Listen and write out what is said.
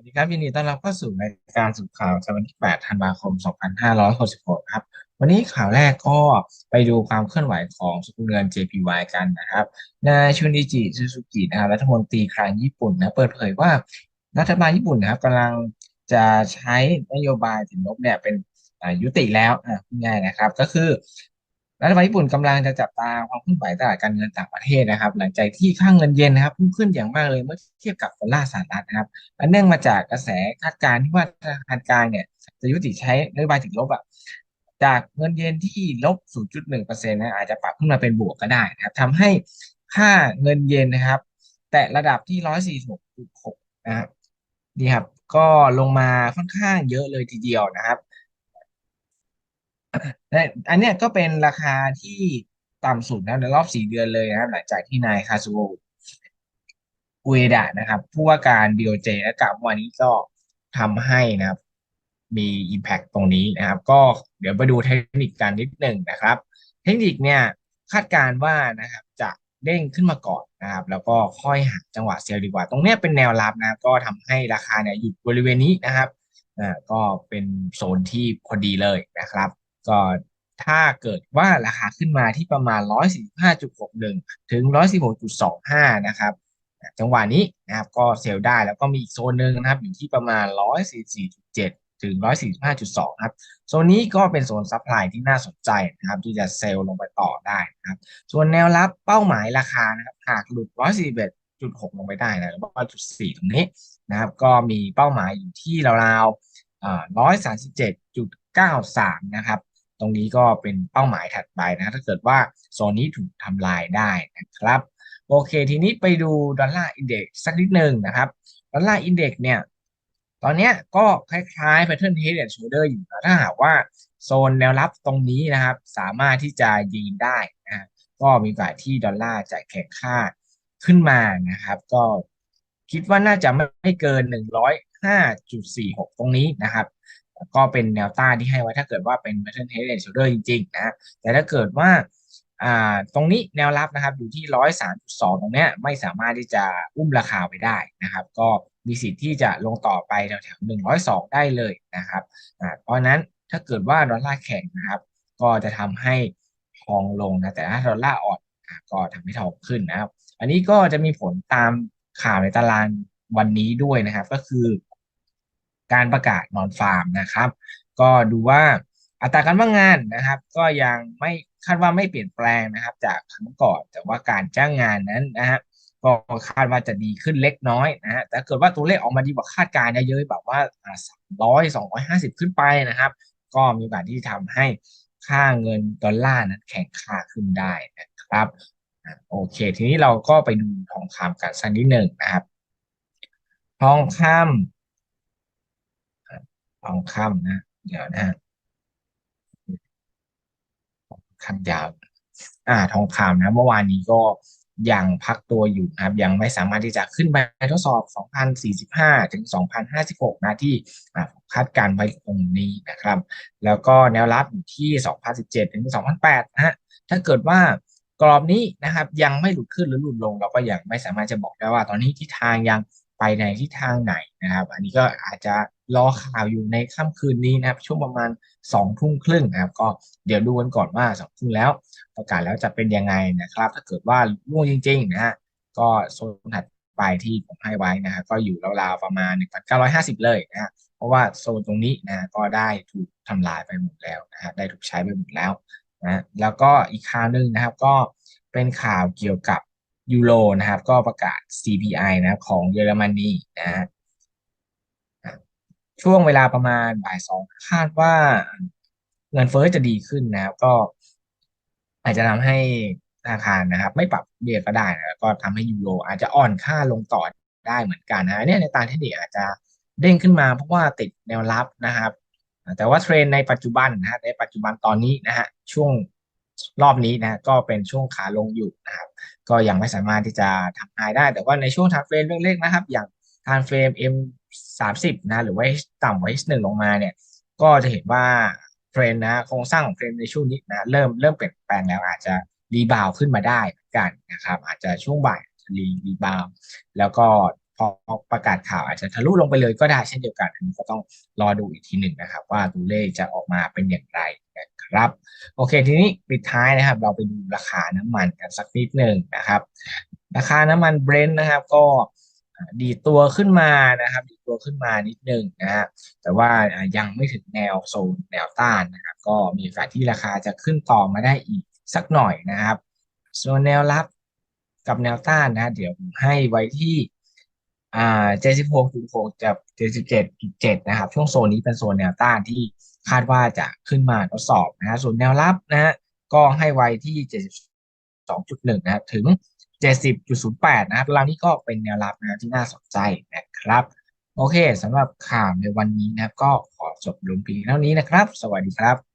สวัสดีครับยินดีต้อนรับเข้าสู่รายการสุดข่าววันที่ 8 ธันวาคม 2566 ครับ วันนี้ข่าวแรกก็ไปดูความเคลื่อนไหวของสกุลเงิน JPY กันนะครับ นายชุนิจิซูซูกินะครับรัฐมนตรีคลังญี่ปุ่นนะเปิดเผยว่ารัฐบาลญี่ปุ่นนะครับกำลังจะใช้นโยบายสินลบเนี่ยเป็นยุติแล้วง่ายนะครับ ก็คือ รัฐบาลญี่ปุ่นกำลังจะจับตาความเคลื่อนไหวตลาดการเงินต่างประเทศนะครับ หลังจากที่ค่างเงินเยนนะครับพุ่งขึ้นอย่างมากเลยเมื่อเทียบกับดอลลาร์สหรัฐนะครับอันเนื่องมาจากกระแสคาดการณ์ที่ว่าธนาคารกลางเนี่ยจะยุติใช้นโยบายติดลบอะจากเงินเยนที่ลบ 0.1%นะอาจจะปรับขึ้นมาเป็นบวกก็ได้นะครับทำให้ค่าเงินเยนนะครับ แต่ระดับที่ 146.6 นะครับนี่ครับ ก็ลงมาค่อนข้างเยอะเลยทีเดียวนะครับ อันเนี้ยก็เป็นราคาที่ต่ำสุดนะในรอบสี่เดือนเลยนะครับ หลังจากที่นายคาซูโอุเอดะนะครับ ผู้ว่าการ BOJ และกล่าววันนี้ก็ทำให้นะครับ มี Impact ตรงนี้นะครับ ก็เดี๋ยวไปดูเทคนิคการนิดหนึ่งนะครับ เทคนิคเนี่ยคาดการว่านะครับ จะเด้งขึ้นมาก่อนนะครับ แล้วก็ค่อยหาจังหวะเซลล์ดีกว่า ตรงนี้เป็นแนวรับนะก็ทำให้ราคาเนี่ยหยุดบริเวณนี้นะครับอ่าก็เป็นโซนที่พอดีเลยนะครับ ก็ถ้าเกิดว่าราคาขึ้นมาที่ประมาณ 145.61 ถึง116.25 นะครับจังหวะนี้นะครับก็เซลล์ได้แล้วก็มีอีกโซนหนึ่งนะครับ อยู่ที่ประมาณ 144.7 ถึง 145.2 ครับ โซนนี้ก็เป็นโซนซัพพลายที่น่าสนใจนะครับ ที่จะเซลล์ลงไปต่อได้นะครับ ส่วนแนวรับเป้าหมายราคานะครับหากหลุด 141.6 ลงไปได้นะหรือว่าจุด4ตรงนี้นะครับ ก็มีเป้าหมายอยู่ที่ราวๆ137.93 นะครับ ตรงนี้ก็เป็นเป้าหมายถัดไปนะ ถ้าเกิดว่าโซนนี้ถูกทำลายได้นะครับ โอเค ทีนี้ไปดูดอลลาร์อินเด็กซ์สักนิดหนึ่งนะครับ ดอลลาร์อินเด็กซ์เนี่ย ตอนนี้ก็คล้ายๆ pattern head and shoulder อยู่นะถ้าหากว่าโซนแนวรับตรงนี้นะครับ สามารถที่จะยืนได้นะก็มีโอกาสที่ดอลลาร์จะแข็งค่าขึ้นมานะครับ ก็คิดว่าน่าจะไม่เกิน 105.46 ตรงนี้นะครับ ก็เป็นแนวต้านที่ให้ไว้ถ้าเกิดว่าเป็น pattern head and shoulder จริงๆนะแต่ถ้าเกิดว่าอ่าตรงนี้แนวรับนะครับอยู่ที่ร้อยสามจุดสองตรงเนี้ยไม่สามารถที่จะอุ้มราคาไปได้นะครับ ก็มีสิทธิ์ที่จะลงต่อไปแถวๆหนึ่งร้อยสองได้เลยนะครับอ่าเพราะนั้นถ้าเกิดว่าดอลลาร์แข็งนะครับ ก็จะทำให้ทองลงนะแต่ถ้าดอลลาร์อ่อนก็ทำให้ทองขึ้นนะครับ อันนี้ก็จะมีผลตามข่าวในตารางวันนี้ด้วยนะครับ ก็คือ การประกาศนอนฟาร์มนะครับ ก็ดูว่าอัตราการว่างงานนะครับ ก็ยังไม่คาดว่าไม่เปลี่ยนแปลงนะครับ จากครั้งก่อนแต่ว่าการจ้างงานนั้นนะฮะก็คาดว่าจะดีขึ้นเล็กน้อยนะฮะแต่เกิดว่าตัวเลขออกมาดีกว่าคาดการณ์เยอะแบบว่าสามร้อยสองร้อยห้าสิบขึ้นไปนะครับ ก็มีโอกาสที่ทำให้ค่าเงินดอลลาร์นั้นแข็งค่าขึ้นได้นะครับโอเค ทีนี้เราก็ไปดูทองคำกันสักนิดหนึ่งนะครับ ทองคำ ทองคำนะ เดี๋ยวนะทองคำยาว อ่า ทองคำนะ เมื่อวานนี้ก็ยังพักตัวอยู่ครับ ยังไม่สามารถที่จะขึ้นไปทดสอบ 2,045 ถึง 2,056 นะที่คาดการไว้ตรงนี้นะครับ แล้วก็แนวรับอยู่ที่ 2,017 ถึง 2,008 นะฮะ ถ้าเกิดว่ากรอบนี้นะครับ ยังไม่หลุดขึ้นหรือหลุดลง เราก็ยังไม่สามารถจะบอกได้ว่าตอนนี้ทิศทางยังไปในทิศทางไหนนะครับ อันนี้ก็อาจจะ รอข่าวอยู่ในค่ำคืนนี้นะครับ ช่วงประมาณสองทุ่มครึ่งนะครับ ก็เดี๋ยวดูกันก่อนว่าสองทุ่มแล้ว ประกาศแล้วจะเป็นยังไงนะครับ ถ้าเกิดว่าล่วงจริง ๆ นะฮะก็โซนถัดไปที่ผมให้ไว้นะฮะก็อยู่ราวๆประมาณ 1,950 เลยนะฮะเพราะว่าโซนตรงนี้นะก็ได้ถูกทำลายไปหมดแล้วนะฮะได้ถูกใช้ไปหมดแล้วนะแล้วก็อีกข่าวหนึ่งนะครับก็เป็นข่าวเกี่ยวกับยูโรนะครับก็ประกาศ CPI นะของเยอรมนีนะฮะ ช่วงเวลาประมาณบ่ายสองคาดว่าเงินเฟ้อจะดีขึ้นนะครับ ก็ อาจจะทำให้ธนาคารนะครับ ไม่ปรับเบี้ยก็ได้นะก็ทำให้ยูโรอาจจะอ่อนค่าลงต่อได้เหมือนกันนะเนี่ยในตาเทคนิคอาจจะเด้งขึ้นมาเพราะว่าติดแนวรับนะครับ แต่ว่าเทรนในปัจจุบันนะฮะในปัจจุบันตอนนี้นะฮะช่วงรอบนี้นะก็เป็นช่วงขาลงอยู่นะครับ ก็ยังไม่สามารถที่จะทำลายได้ แต่ว่าในช่วงทาร์เฟรมเล็กๆนะครับ อย่างทาร์เฟรม M สามสิบนะ หรือว่าต่ำกว่า H หนึ่งลงมาเนี่ย ก็จะเห็นว่าเทรนนะโครงสร้างของเทรนในช่วงนี้นะเริ่มเริ่มเปลี่ยนแปลงแล้วอาจจะรีบาวขึ้นมาได้เหมือนกันนะครับ อาจจะช่วงบ่ายรีรีบาวแล้วก็พอประกาศข่าวอาจจะทะลุลงไปเลยก็ได้เช่นเดียวกันอันนี้ก็ต้องรอดูอีกทีหนึ่งนะครับ ว่าตัวเลขจะออกมาเป็นอย่างไรนะครับ โอเคทีนี้ปิดท้ายนะครับ เราไปดูราคาน้ำมันกันสักนิดหนึ่งนะครับ ราคาน้ำมันเบรนท์นะครับ ก็ ดีตัวขึ้นมานะครับ ดีตัวขึ้นมานิดนึงนะฮะแต่ว่ายังไม่ถึงแนวโซนแนวต้านนะครับ ก็มีโอกาสที่ราคาจะขึ้นต่อมาได้อีกสักหน่อยนะครับ ส่วนแนวรับกับแนวต้านนะ เดี๋ยวผมให้ไว้ที่อ่าเจ็ดสิบหกจุดหกจากเจ็ดสิบเจ็ดจุดเจ็ดนะครับ ช่วงโซนนี้เป็นโซนแนวต้านที่คาดว่าจะขึ้นมาทดสอบนะฮะส่วนแนวรับนะฮะก็ให้ไว้ที่เจ็ดสิบ สองจุดหนึ่งนะครับถึงเจ็ดสิบจุดศูนย์แปดนะครับรางนี้ก็เป็นแนวรับนะที่น่าสนใจนะครับ โอเคสำหรับข่าวในวันนี้นะครับ ก็ขอจบลงเพียงเท่านี้นะครับ สวัสดีครับ